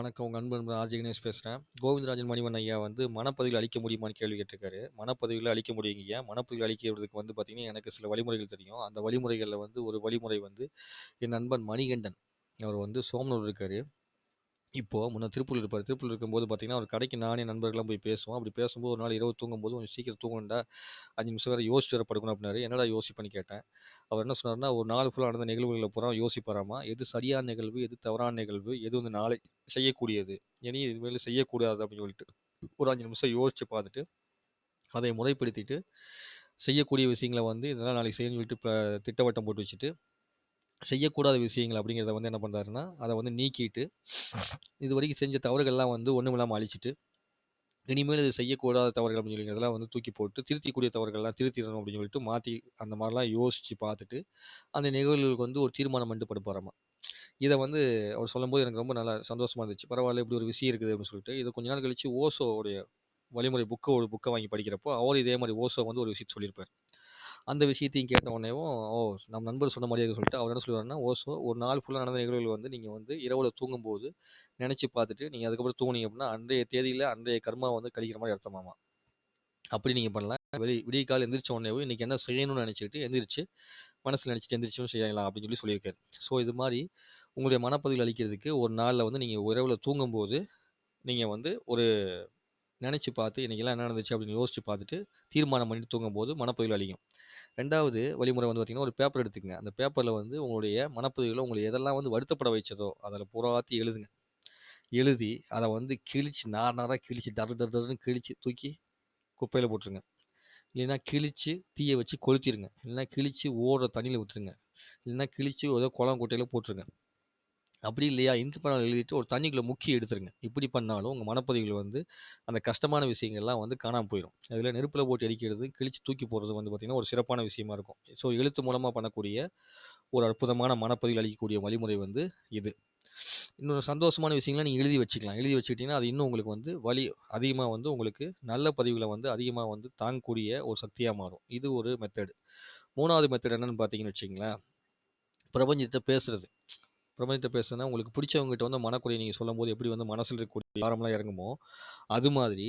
வணக்கம். உங்கள் அன்பு நண்பன் ஆர்ஜி கணேஷ் பேசுகிறேன் கோவிந்தராஜன் மணிவன் ஐயா வந்து மனப்பதிவில் அழிக்க முடியுமான்னு கேள்வி கேட்டிருக்காரு. மனப்பதிவில் அழிக்க முடியுங்கய்யா. மனப்பதிவில் அழிக்கிறதுக்கு வந்து பார்த்தீங்கன்னா, எனக்கு சில வழிமுறைகள் தெரியும். அந்த வழிமுறைகளில் வந்து ஒரு வழிமுறை வந்து என் நண்பன் மணிகண்டன். அவர் வந்து சோமனூர் இருக்கார் இப்போது முன்னே திருப்பூர் இருப்பார் திருப்பூர் இருக்கும்போது பார்த்தீங்கன்னா, அவர் கடைக்கு நானே நண்பர்கள்லாம் போய் பேசுவோம். அப்படி பேசும்போது ஒரு நாள் இரவு தூங்கும்போது கொஞ்சம் சீக்கிரம் தூங்கணுண்டா அஞ்சு நிமிஷம் வேறு யோசிச்சு வர படுக்கணும் அப்படின்னாரு. என்னடா யோசிப்பேன்னு கேட்டேன். அவர் என்ன சொன்னாருன்னா, ஒரு நாள் ஃபுல்லாக நடந்த நிகழ்வுகள பூரா யோசிப்பாராமா. எது சரியான நிகழ்வு, எது தவறான நிகழ்வு, எது வந்து நாளை செய்யக்கூடியது, இனி இதுமாரி செய்யக்கூடாது அப்படின்னு சொல்லிட்டு ஒரு அஞ்சு நிமிஷம் யோசித்து பார்த்துட்டு, அதை முறைப்படுத்திட்டு, செய்யக்கூடிய விஷயங்களை வந்து இதெல்லாம் நாளைக்கு செய்யணும்னு சொல்லிட்டு திட்டவட்டம் போட்டு வச்சுட்டு, செய்யக்கூடாத விஷயங்கள் அப்படிங்கிறத வந்து என்ன பண்ணுறாருன்னா அதை வந்து நீக்கிட்டு, இதுவரைக்கும் செஞ்ச தவறுகள்லாம் வந்து ஒன்றும் இல்லாமல் அழிச்சிட்டு இனிமேல் இது செய்யக்கூடாத தவறுகள் அப்படின்னு சொல்லிங்கிறதெல்லாம் வந்து தூக்கி போட்டு, திருத்திக்கூடிய தவறுகள்லாம் திருத்திடணும் அப்படின்னு சொல்லிட்டு மாற்றி அந்த மாதிரிலாம் யோசித்து பார்த்துட்டு, அந்த நிகழ்வுகளுக்கு வந்து ஒரு தீர்மானம் பண்ணிட்டு படுப்பாராமா. இதை வந்து அவர் சொல்லும்போது எனக்கு ரொம்ப நல்லா சந்தோஷமாக இருந்துச்சு. பரவாயில்ல இப்படி ஒரு விஷயம் இருக்குது அப்படின்னு சொல்லிட்டு. இது கொஞ்ச நாள் கழிச்சு ஓசோவுடைய வழிமுறை புக்கை ஒரு புக்கை வாங்கி படிக்கிறப்போ, அவர் இதே மாதிரி ஓஷோ வந்து ஒரு விஷயத்தை சொல்லியிருப்பார் அந்த விஷயத்தையும் கேட்ட உடனேவும், ஓ! நம்ம நண்பர் சொன்ன மாதிரியே சொல்லிட்டு அவர் என்ன சொல்லுவாருன்னா, ஓஷோ ஒரு நாள் ஃபுல்லாக நடந்த நிகழ்வுகள் வந்து நீங்கள் வந்து இரவில் தூங்கும்போது நினச்சி பார்த்துட்டு, நீங்கள் அதுக்கப்புறம் தூங்குனீங்க அப்படின்னா, அன்றைய தேதியில் அன்றைய கர்மா வந்து கழிக்கிற மாதிரி அர்த்தமாமா. அப்படி நீங்கள் பண்ணலாம். விடி விடியற்காலைல எந்திரிச்ச உடனே இன்னைக்கு என்ன செய்யணும்னு நெனச்சுக்கிட்டு எந்திரிச்சு, மனசில் நினச்சிட்டு எந்திரிச்சும் செய்யலாம் அப்படின்னு சொல்லி சொல்லியிருக்காரு. ஸோ இது மாதிரி உங்களுடைய மனப்பதிவில் அளிக்கிறதுக்கு ஒரு நாளில் வந்து நீங்கள் இரவுல தூங்கும்போது, நீங்கள் வந்து ஒரு நினச்சி பார்த்து இன்னைக்கெல்லாம் என்ன நடந்துச்சு அப்படின்னு யோசிச்சு பார்த்துட்டு, தீர்மானம் பண்ணிட்டு தூங்கும்போது மனப்பதிவுல அழியும். ரெண்டாவது வழிமுறை வந்து பார்த்திங்கன்னா ஒரு பேப்பர் எடுத்துக்கங்க. அந்த பேப்பரில் வந்து உங்களுடைய மனப்பதிவில் உங்களை எதெல்லாம் வந்து வருத்தப்பட வைச்சதோ, அதில் பூராத்தையும் எழுதுங்க. எழுதி அதை வந்து கிழிச்சு நார் நாராக கிழிச்சு டர் டர் டர்னு கிழிச்சு தூக்கி குப்பையில் போட்டுருங்க. இல்லைன்னா கிழிச்சு தீயை வச்சு கொளுத்திடுங்க இல்லைன்னா கிழிச்சு ஓடுற தண்ணியில் விட்டுருங்க. இல்லைன்னா கிழிச்சு ஏதோ குளம், குட்டையில் போட்டுருங்க. அப்படி இல்லையா, இங்க் பணம் எழுதிட்டு ஒரு தண்ணிக்குள்ளே முக்கி எடுத்துருங்க. இப்படி பண்ணாலும் உங்கள் மனப்பதிவில் வந்து அந்த கஷ்டமான விஷயங்கள்லாம் வந்து காணாம போயிடும் அதில் நெருப்பில் போட்டு அடிக்கிறது கிழிச்சு தூக்கி போடுறது வந்து பார்த்தீங்கன்னா, ஒரு சிறப்பான விஷயமா இருக்கும். ஸோ எழுத்து மூலமாக பண்ணக்கூடிய ஒரு அற்புதமான மனப்பதிவில் அளிக்கக்கூடிய வழிமுறை வந்து இது. இன்னொரு சந்தோஷமான விஷயங்களை நீங்கள் எழுதி வச்சுக்கலாம். எழுதி வச்சுக்கிட்டீங்கன்னா, அது இன்னும் உங்களுக்கு வந்து வலி அதிகமாக வந்து உங்களுக்கு நல்ல பதிவுகளை வந்து அதிகமாக வந்து தாங்கக்கூடிய ஒரு சக்தியாக மாறும். இது ஒரு மெத்தடு மூணாவது மெத்தட் என்னன்னு பார்த்தீங்கன்னு வச்சிங்களேன் பிரபஞ்சத்தை பேசுகிறது பிரபஞ்சத்தை பேசுனா உங்களுக்கு பிடிச்சவங்ககிட்ட வந்து மனக்குறையை நீங்கள் சொல்லும் சொல்லும்போது எப்படி வந்து மனசில் இருக்கக்கூடிய பாரம்லாம் இறங்குமோ, அது மாதிரி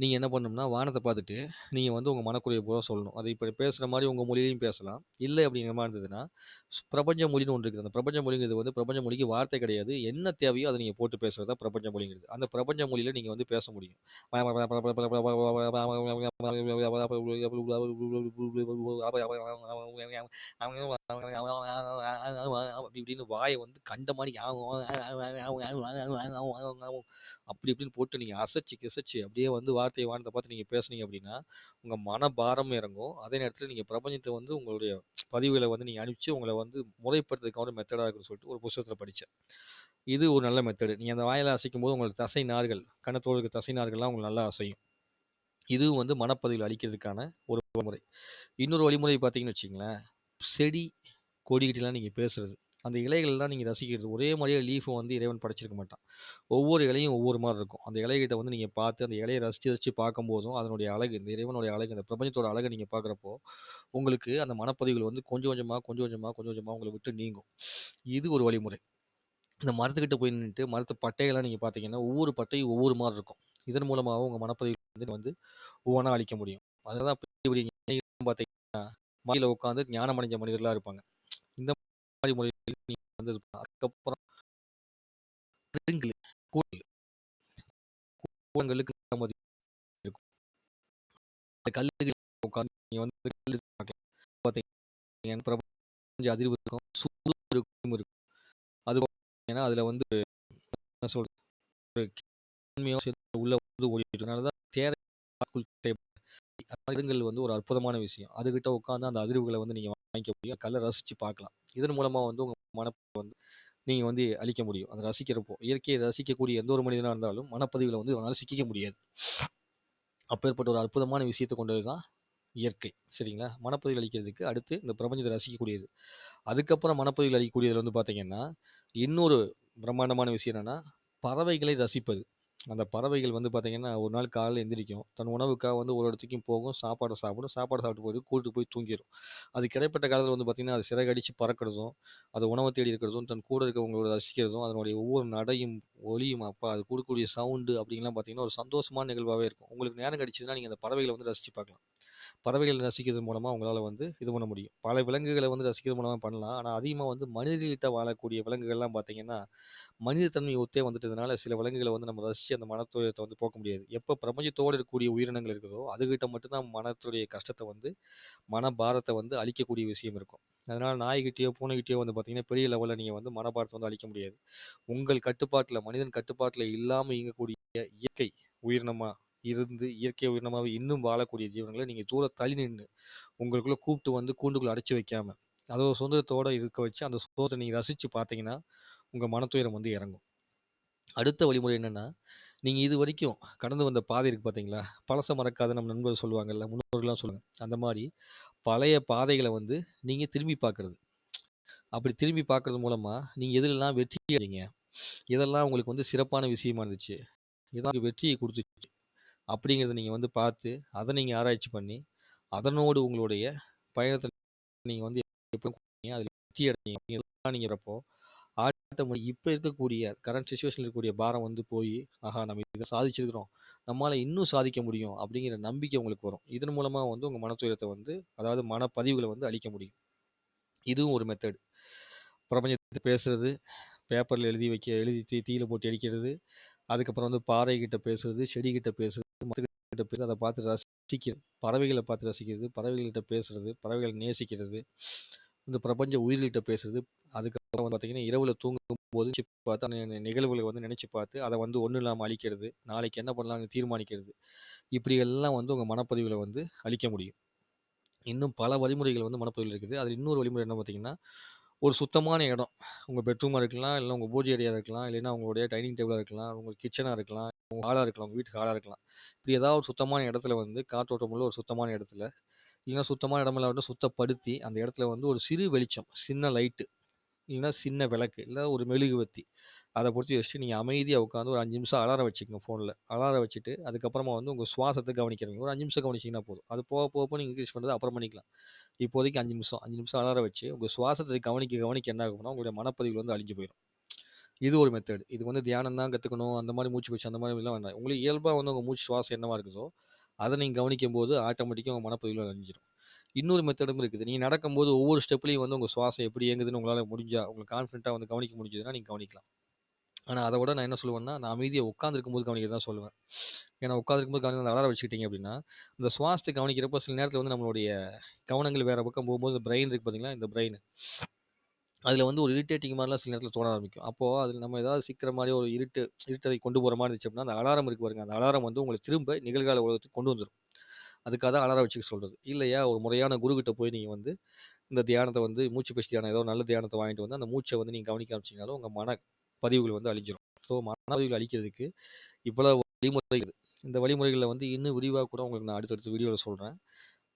நீங்க என்ன பண்ணணும்னா, வானத்த பார்த்துட்டு, நீங்க வந்து உங்க மனக்குறைய பூரா சொல்லணும். அது இப்ப பேசுற மாரி உங்க மொழியிலயும் பேசலாம். இல்ல அப்படிங்கிற மாரி இருந்ததுன்னா, ஸ் பிரபஞ்ச மொழின்னு ஒண்ணு இருக்குது. அந்த பிரபஞ்ச மொழிங்கிறது வந்து பிரபஞ்ச மொழிக்கு வார்த்தை கிடையாது. என்ன தேவையோ அத நீங்க போட்டு பேசுறது தான் பிரபஞ்ச மொழிங்கிறது. அந்த பிரபஞ்ச மொழியில நீங்க வந்து பேச முடியும். அப்படி இப்படின்னு வாய வந்து கண்ட மாரி அப்படி இப்படின்னு போட்டு நீங்கள் அசைச்சு கிசைச்சு அப்படியே வந்து வார்த்தையை வாழ்ந்த பார்த்து நீங்கள் பேசுனீங்க அப்படின்னா, உங்க மனபாரமும் இறங்கும். அதே நேரத்தில் நீங்கள் பிரபஞ்சத்தை வந்து உங்களுடைய பதிவுகளை வந்து நீங்கள் அனுப்பிச்சு உங்களை வந்து முறைப்படுத்துறதுக்கான மெத்தடாக இருக்குன்னு சொல்லிட்டு ஒரு புஸ்தகத்தில் படித்தேன் இது ஒரு நல்ல மெத்தடு. நீங்கள் அந்த வாயில் அசைக்கும் போது உங்களுக்கு தசை நார்கள், கணத்தோடு தசை நார்கள்லாம் உங்களுக்கு நல்லா அசையும். இதுவும் வந்து மனப்பதிவில் அளிக்கிறதுக்கான ஒரு வழிமுறை. இன்னொரு வழிமுறை பார்த்தீங்கன்னு வச்சிங்களேன் செடி, கொடிக்கிட்டலாம் நீங்கள் பேசுறது. அந்த இலைகள்லாம் நீங்கள் ரசிக்கிறது. ஒரே மாதிரியே லீஃப வந்து இறைவன் படைச்சிருக்க மாட்டான். ஒவ்வொரு இலையும் ஒவ்வொரு மாதிரி இருக்கும். அந்த இலைகிட்ட வந்து நீங்க பார்த்து அந்த இலையை ரசிச்சு ரசிச்சு பார்க்கும்போதும், அதனுடைய அழகு, இந்த இறைவனுடைய அழகு, இந்த பிரபஞ்சத்தோட அழகை நீங்கள் பார்க்குறப்போ, உங்களுக்கு அந்த மனப்பதிவுகள் வந்து கொஞ்சம் கொஞ்சமா, கொஞ்சம் கொஞ்சமா, கொஞ்சம் கொஞ்சமா உங்களை விட்டு நீங்கும். இது ஒரு வழிமுறை. இந்த மரத்துக்கிட்ட போய் நின்றுட்டு மரத்து பட்டைகள்லாம் நீங்க பார்த்தீங்கன்னா, ஒவ்வொரு பட்டையும் ஒவ்வொரு மாதிரி இருக்கும். இதன் மூலமாக உங்க மனப்பதிவு வந்து வந்து ஒவ்வொன்றா அழிக்க முடியும். அதனால பெரிய பெரிய பார்த்தீங்கன்னா, மலையில உட்காந்து ஞானம் அடைஞ்ச மனிதர்களா இருப்பாங்க. இந்த மாதிரி முறையில் நீங்க வந்து அதுக்கப்புறம் கருங்கல்லு, கூழ் கூழாங்கல்லுக்கு இருக்கும். அந்த கல்லுகள் உட்கார்ந்து நீங்க வந்து கல்லு பார்க்கலாம். பார்த்தீங்கன்னா, பிரபஞ்ச அதிர்வு இருக்கும். சூடும் இருக்கும் இருக்கும். அது ஏன்னா அதில் வந்து என்ன சொல்றது? ஒரு சேர்த்து உள்ள வந்து ஓடிட்டு அதனால தான் தேரை கருங்கல் வந்து ஒரு அற்புதமான விஷயம். அதுகிட்ட உட்காந்து அந்த அதிர்வுகளை வந்து நீங்கள் வாங்கிக்க முடியும். கல்லை ரசித்து பார்க்கலாம். இதன் மூலமாக வந்து உங்கள் மனப்ப வந்து நீங்க வந்து அழிக்க முடியும். அதை ரசிக்கிறப்போ. இயற்கையை ரசிக்கக்கூடிய எந்த ஒரு மனிதனாக இருந்தாலும், மனப்பதிவில் வந்து அவனால் சிக்கிக்க முடியாது. அப்பேற்பட்ட ஒரு அற்புதமான விஷயத்தை கொண்டது தான் இயற்கை. சரிங்களா? மனப்பதிவில் அழிக்கிறதுக்கு அடுத்து இந்த பிரபஞ்சத்தை ரசிக்கக்கூடியது. அதுக்கப்புறம் மனப்பதிவில் அழிக்கக்கூடியதுல வந்து பார்த்தீங்கன்னா, இன்னொரு பிரம்மாண்டமான விஷயம் என்னென்னா பறவைகளை ரசிப்பது. அந்த பறவைகள் வந்து பார்த்திங்கன்னா ஒரு நாள் காலையில் எந்திரிக்கும். தன் உணவுக்காக வந்து ஒரு இடத்துக்கும் போகும். சாப்பாடை சாப்பிடும். சாப்பாடு சாப்பிட்டு போய் கூட்டு போய் தூங்கிடும் அது கிடைப்பட்ட காலத்தில் வந்து பார்த்திங்கன்னா அது சிறகடிச்சு பறக்கிறதும், அது உணவை தேடி இருக்கிறதும், தன் கூட இருக்கிறவங்களோட ரசிக்கிறதும், அதனுடைய ஒவ்வொரு நடையும், ஒலியும் அப்போ அது கொடுக்கக்கூடிய சவுண்டு அப்படின்லாம் பார்த்திங்கன்னா ஒரு சந்தோஷமான நிகழ்வாகவே இருக்கும். உங்களுக்கு நேரம் கிடைச்சதுன்னா, நீங்கள் அந்த பறவைகளை வந்து ரசித்து பார்க்கலாம். பறவைகளை ரசிக்கிறது மூலமாக உங்களால் வந்து இது பண்ண முடியும். பல விலங்குகளை வந்து ரசிக்கிறது மூலமாக பண்ணலாம். ஆனால் அதிகமாக வந்து மனிதர்கிட்ட வாழக்கூடிய விலங்குகள்லாம் பார்த்திங்கன்னா மனித தன்மை ஒத்தே வந்துட்டதுனால சில விலங்குகளை வந்து நம்ம ரசித்து அந்த மனத்துயரத்த வந்து போக்க முடியாது. எப்போ பிரபஞ்சத்தோட இருக்கக்கூடிய உயிரினங்கள் இருக்குதோ, அதுகிட்ட மட்டும் தான் மனத்துடைய கஷ்டத்தை வந்து, மனபாரத்தை வந்து அழிக்கக்கூடிய விஷயம் இருக்கும். அதனால் நாய்கிட்டையோ பூனைகிட்டயோ வந்து பார்த்தீங்கன்னா, பெரிய லெவலில் நீங்கள் வந்து மனபாரத்தை வந்து அழிக்க முடியாது. உங்கள் கட்டுப்பாட்டில் மனிதன் கட்டுப்பாட்டில் இல்லாமல் இயங்கக்கூடிய இயற்கை உயிரினமாக இருந்து, இயற்கை உயிரினமாக இன்னும் வாழக்கூடிய ஜீவனங்களை நீங்கள் தூர தள்ளி நின்று உங்களுக்குள்ளே கூப்பிட்டு வந்து கூண்டுக்குள்ளே அடைச்சி வைக்காமல் அதோட சுதந்திரத்தோட இருக்க வச்சு, அந்த சுதந்திரத்தை நீங்கள் ரசித்து பார்த்தீங்கன்னா, உங்கள் மனத்துயரம் வந்து இறங்கும். அடுத்த வழிமுறை என்னென்னா நீங்கள் இது வரைக்கும் கடந்து வந்த பாதை இருக்குது பார்த்தீங்களா? பழசை மறக்காத நம்ம நண்பர் சொல்லுவாங்கல்ல, முன்னோர்கள்லாம் சொல்லுவாங்க. அந்த மாதிரி பழைய பாதைகளை வந்து நீங்கள் திரும்பி பார்க்குறது அப்படி திரும்பி பார்க்குறது மூலமாக நீங்கள் எதிலெல்லாம் வெற்றி அடைஞ்சீங்க? இதெல்லாம் உங்களுக்கு வந்து சிறப்பான விஷயமா இருந்துச்சு? இதான் வெற்றியை கொடுத்துச்சு அப்படிங்கிறத நீங்கள் வந்து பார்த்து, அதை நீங்கள் ஆராய்ச்சி பண்ணி, அதனோடு உங்களுடைய பயணத்தை நீங்கள் வந்து எப்படி அதில் வெற்றி அடைஞ்சீங்க அப்படிங்கிறதெல்லாம் நீங்கள் வரப்போ, ஆட்டோமேட்டிக் இப்போ இருக்கக்கூடிய கரண்ட் சிச்சுவேஷன்ல இருக்கக்கூடிய பாரம் வந்து போய் ஆஹா நம்ம இதை சாதிச்சிருக்கிறோம். நம்மளால் இன்னும் சாதிக்க முடியும் அப்படிங்கிற நம்பிக்கை உங்களுக்கு வரும். இதன் மூலமாக வந்து உங்கள் மனத்துயரத்தை வந்து அதாவது மனப்பதிவுகளை வந்து அழிக்க முடியும். இதுவும் ஒரு மெத்தட். பிரபஞ்சத்தை பேசுறது, பேப்பரில் எழுதி வைக்க எழுதி தீ தீயில போட்டு அடிக்கிறது அதுக்கப்புறம் வந்து பாறை கிட்ட பேசுறது, செடிகிட்ட பேசுறது, மரத்துக்கிட்ட பேசுறது, அதை பார்த்து ரசிக்கிறது. பறவைகளை பார்த்து ரசிக்கிறது, பறவைகள்கிட்ட பேசுறது, பறவைகளை நேசிக்கிறது. இந்த பிரபஞ்ச உயிர்கள்ட்ட பேசுறது. அதுக்கப்புறம் வந்து பார்த்தீங்கன்னா, இரவில் தூங்கும்போது நெனச்சு பார்த்து அந்த நிகழ்வுகளை வந்து நினச்சி பார்த்து, அதை வந்து ஒன்றும் இல்லாமல் அழிக்கிறது. நாளைக்கு என்ன பண்ணலாம்னு தீர்மானிக்கிறது. இப்படி எல்லாம் வந்து உங்கள் மனப்பதிவில் வந்து அழிக்க முடியும். இன்னும் பல வழிமுறைகள் வந்து மனப்பதிவில் இருக்குது. அதில் இன்னொரு வழிமுறை என்ன பார்த்தீங்கன்னா, ஒரு சுத்தமான இடம். உங்கள் பெட்ரூமாக இருக்கலாம், இல்லை உங்கள் பூஜை ஏரியா இருக்கலாம், இல்லைன்னா உங்களுடைய டைனிங் டேபிளாக இருக்கலாம், உங்கள் கிச்சனாக இருக்கலாம், உங்கள் ஹாலாக இருக்கலாம், உங்கள் வீட்டுக்கு ஹாலாக இருக்கலாம். இப்படி ஏதாவது ஒரு சுத்தமான இடத்துல வந்து காற்றோட்டம் உள்ள ஒரு சுத்தமான இடத்துல, இல்லைன்னா சுத்தமான இடமெல்லாம் சுத்தப்படுத்தி, அந்த இடத்துல வந்து ஒரு சிறு வெளிச்சம், சின்ன லைட்டு, இல்லைன்னா சின்ன விளக்கு, இல்லை ஒரு மெழுகுவர்த்தி. அதை பொறுத்து வச்சுட்டு நீங்கள் அமைதியாக உட்காந்து ஒரு அஞ்சு நிமிஷம் அலாரம் வச்சுக்கோங்க ஃபோனில் அலாரம் வச்சுட்டு, அதுக்கப்புறமா வந்து உங்கள் சுவாசத்தை கவனிக்கிறீங்க. ஒரு அஞ்சு நிமிஷம் கவனிச்சிங்கன்னா போதும். அது போக போக போக நீங்க பண்ணுறது அப்புறம் பண்ணிக்கலாம். இப்போதைக்கு அஞ்சு நிமிஷம் அஞ்சு நிமிஷம் அலாரம் வச்சு, உங்கள் சுவாசத்தை கவனிக்க கவனிக்க என்ன ஆகும்னா, உங்களுடைய மனப்பதிவு வந்து அழிஞ்சு போயிடும் இது ஒரு மெத்தட். இது வந்து தியானம் தான் கற்றுக்கணும் அந்த மாதிரி மூச்சு பயிற்சி அந்த மாரிலாம் வேண்டாம். உங்களுக்கு இயல்பாக வந்து உங்கள் மூச்சு சுவாசம் என்னவாக இருக்குதோ, அதை நீங்கள் கவனிக்கும் போது ஆட்டோமேட்டிக்காக உங்கள் மனப்பதிவுகள் அழிஞ்சிடும் இன்னொரு மெத்தடும் இருக்குது. நீங்கள் நடக்கும்போது ஒவ்வொரு ஸ்டெப்லையும் வந்து உங்கள் சுவாசம் எப்படி இயங்குதுன்னு உங்களால் முடிஞ்சா, உங்களுக்கு கான்ஃபிடென்ட்டாக வந்து கவனிக்க முடிஞ்சதுன்னா, நீங்கள் கவனிக்கலாம். ஆனால் அதை விட நான் என்ன சொல்லுவேன்னா, நான் அமைதியாக உட்காந்துருக்கும் போது கவனிக்கிறது தான் சொல்லுவேன். ஏன்னா உட்கார்ந்திருக்கும்போது கவனிக்க அலாரம் வச்சுக்கிட்டீங்க அப்படின்னா, இந்த சுவாசத்தை கவனிக்கிறப்போ சில நேரத்தில் வந்து நம்மளுடைய கவனங்கள் வேறு பக்கம் போகும்போது, பிரெயின் இருக்குது பார்த்தீங்களா, இந்த பிரெயின். அதில் வந்து ஒரு இரிட்டேட்டிங் மாதிரிலாம் சில நேரத்தில் தோண ஆரம்பிக்கும். அப்போ அதுல நம்ம ஏதாவது சீக்கிரம் மாரி ஒரு இருட்டு இருட்டறை கொண்டு போற மாரி இருந்துச்சு அப்படின்னா, அந்த அலாரம் இருக்கு பாருங்க, அந்த அலாரம் வந்து உங்கள திரும்ப நிகழ்கால உலகத்துக்கு கொண்டு வந்துரும். அதுக்காக தான் அலாரம் வச்சுக்க சொல்றது. இல்லையா, ஒரு முறையான குருகிட்ட போய் நீங்க வந்து இந்த தியானத்த வந்து மூச்சு பயிற்சி தியானம் ஏதோ நல்ல தியானத்த வாங்கிட்டு வந்து, அந்த மூச்ச வந்து நீங்க கவனிக்க ஆரம்பிச்சீங்கனாலும், உங்க மன பதிவுகள் வந்து அழிஞ்சிரும். ஸோ மனப்பதிவுகள் அழிக்கிறதுக்கு இவ்வளவு வழிமுறை இருக்குது. இந்த வழிமுறைகள்ல வந்து இன்னும் விரிவா கூட உங்களுக்கு நான் அடுத்தடுத்த வீடியோல சொல்றேன்.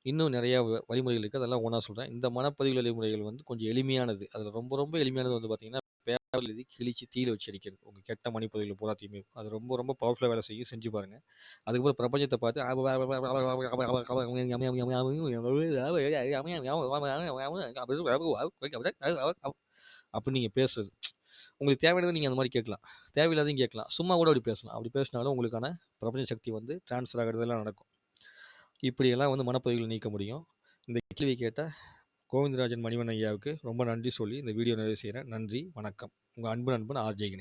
இன்னும் நிறையா வ வழிமுறைகள் இருக்குது அதெல்லாம் ஒன்றா சொல்கிறேன் இந்த மனப்பதிவு வழிமுறைகள் வந்து கொஞ்சம் எளிமையானது. அதில் ரொம்ப ரொம்ப எளிமையானது வந்து பார்த்தீங்கன்னா, பேப்பர்ல எழுதி கிழிச்சு தீயில் வச்சு அடிக்கிறது உங்கள் கெட்ட மணிப்பதிவுகள் பூராத்தையுமே. அது ரொம்ப ரொம்ப பவர்ஃபுல்லாக வேலை செய்யும். செஞ்சு பாருங்கள் அதுக்கப்புறம் பிரபஞ்சத்தை பார்த்து அப்படின்னு நீங்கள் பேசுறது. உங்களுக்கு தேவையானதை நீங்கள் அந்த மாதிரி கேட்கலாம். தேவையில்லாதையும் கேட்கலாம். சும்மா கூட அப்படி பேசலாம். அப்படி பேசினாலும் உங்களுக்கான பிரபஞ்ச சக்தி வந்து ட்ரான்ஸ்ஃபர் ஆகிறதெல்லாம் நடக்கும். இப்படியெல்லாம் வந்து மனப்பதிவுகள நீக்க முடியும். இந்த கேள்வி கேட்ட கோவிந்தராஜன் மணிவண்ணன் ஐயாவுக்கு ரொம்ப நன்றி சொல்லி இந்த வீடியோ நிறைவு செய்கிறேன் நன்றி, வணக்கம். உங்கள் அன்பு நண்பன் ஆர்.ஜே.